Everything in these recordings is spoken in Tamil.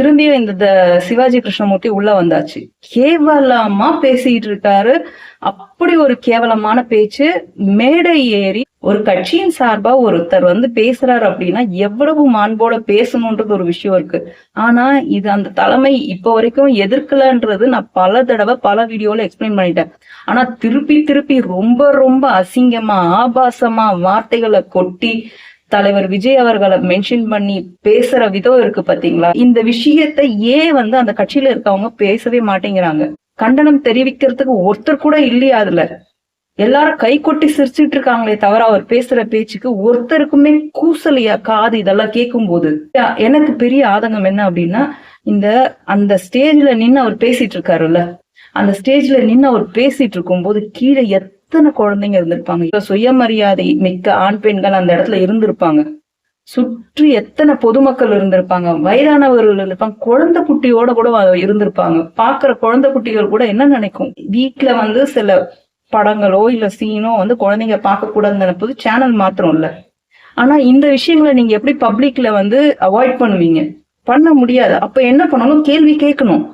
திரும்பியும் இந்த சிவாஜி கிருஷ்ணமூர்த்தி உள்ள வந்தாச்சு. கேவலமா பேசிட்டு இருக்காரு. அப்படி ஒரு கேவலமான பேச்சு மேடை ஏறி ஒரு கட்சியின் சார்பா ஒருத்தர் வந்து பேசுறாரு அப்படின்னா எவ்வளவு மாண்போட பேசணுன்றது ஒரு விஷயம் இருக்கு. ஆனா இது அந்த தலைமை இப்ப வரைக்கும் எதிர்க்கலன்றது நான் பல தடவை பல வீடியோல எக்ஸ்பிளைன் பண்ணிட்டேன். ஆனா திருப்பி திருப்பி ரொம்ப ரொம்ப அசிங்கமா ஆபாசமா வார்த்தைகளை கொட்டி தலைவர் விஜய் அவர்களை மென்ஷன் பண்ணி பேசுற விதம் இருக்கு பாத்தீங்களா? இந்த விஷயத்தை ஏன் வந்து அந்த கட்சியில இருக்கவங்க பேசவே மாட்டேங்கிறாங்க? கண்டனம் தெரிவிக்கிறதுக்கு ஒருத்தர் கூட இல்லையா அதுல? எல்லாரும் கை கொட்டி சிரிச்சிட்டு இருக்காங்களே தவிர அவர் பேசுற பேச்சுக்கு ஒருத்தருக்குமே கூசலையா காது இதெல்லாம் கேட்கும் போது எனக்கு பெரிய ஆதங்கம் என்ன அப்படின்னா இந்த அந்த ஸ்டேஜ்ல நின்னு அவர் பேசிட்டு இருக்காருல்ல? அந்த ஸ்டேஜ்ல நின்னு அவர் பேசிட்டு இருக்கும் போது கீழே எத்தனை குழந்தைங்க இருந்திருப்பாங்க. இப்ப சுயமரியாதை மிக்க ஆண் பெண்கள் அந்த இடத்துல இருந்திருப்பாங்க. சுற்றி எத்தனை பொதுமக்கள் இருந்திருப்பாங்க. வயதானவர்கள் இருப்பாங்க குழந்தை குட்டியோட கூட இருந்திருப்பாங்க. பாக்குற குழந்தை குட்டிகள் கூட என்ன நினைக்கும்? வீட்ல வந்து சில படங்களோ இல்ல சீனோ வந்து குழந்தைங்க பார்க்க கூடாதுன்னு நினைப்பது சேனல் மாத்திரம் இல்ல. ஆனா இந்த விஷயங்களை நீங்க எப்படி பப்ளிக்ல வந்து அவாய்ட் பண்ணுவீங்க? பண்ண முடியாது. அப்ப என்ன பண்ணணும்? கேள்வி கேட்கணும்.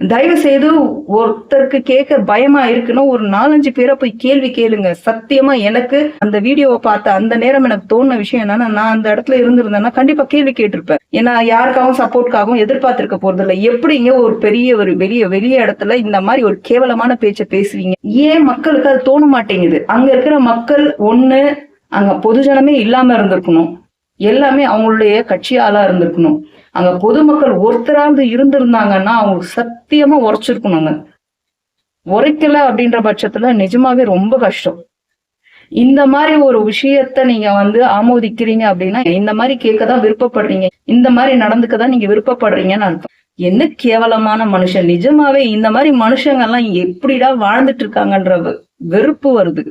தயவு செய்து ஒருத்தருக்கு கேட்க பயமா இருக்குன்னா ஒரு நாலஞ்சு பேரை போய் கேள்வி கேளுங்க. சத்தியமா எனக்கு அந்த வீடியோவை பார்த்த அந்த நேரம் எனக்கு தோணுன விஷயம் என்னன்னா நான் அந்த இடத்துல இருந்திருந்தேன்னா கண்டிப்பா கேள்வி கேட்டிருப்பேன். ஏன்னா யாருக்காகவும் சப்போர்ட்காகவும் எதிர்பார்த்திருக்க போறது இல்லை எப்படிங்க ஒரு பெரிய ஒரு வெளிய வெளிய இடத்துல இந்த மாதிரி ஒரு கேவலமான பேச்சை பேசுவீங்க? ஏன் மக்களுக்கு அது தோண மாட்டேங்குது? அங்க இருக்கிற மக்கள் ஒண்ணு அங்க பொதுஜனமே இல்லாம இருந்திருக்கணும். எல்லாமே அவங்களுடைய கட்சியாளா இருந்திருக்கணும். அங்க பொதுமக்கள் ஒருத்தராவது இருந்திருந்தாங்கன்னா அவங்களுக்கு சத்தியமா உரைச்சிருக்கணுங்க உரைக்கல அப்படின்ற பட்சத்துல நிஜமாவே ரொம்ப கஷ்டம். இந்த மாதிரி ஒரு விஷயத்த நீங்க வந்து ஆமோதிக்கிறீங்க அப்படின்னா இந்த மாதிரி கேட்க தான் விருப்பப்படுறீங்க. இந்த மாதிரி நடந்துக்க தான் நீங்க விருப்பப்படுறீங்கன்னு அர்த்தம். என்ன கேவலமான மனுஷன். நிஜமாவே இந்த மாதிரி மனுஷங்க எல்லாம் எப்படிடா வாழ்ந்துட்டு இருக்காங்கன்ற வெ- வெறுப்பு வருது.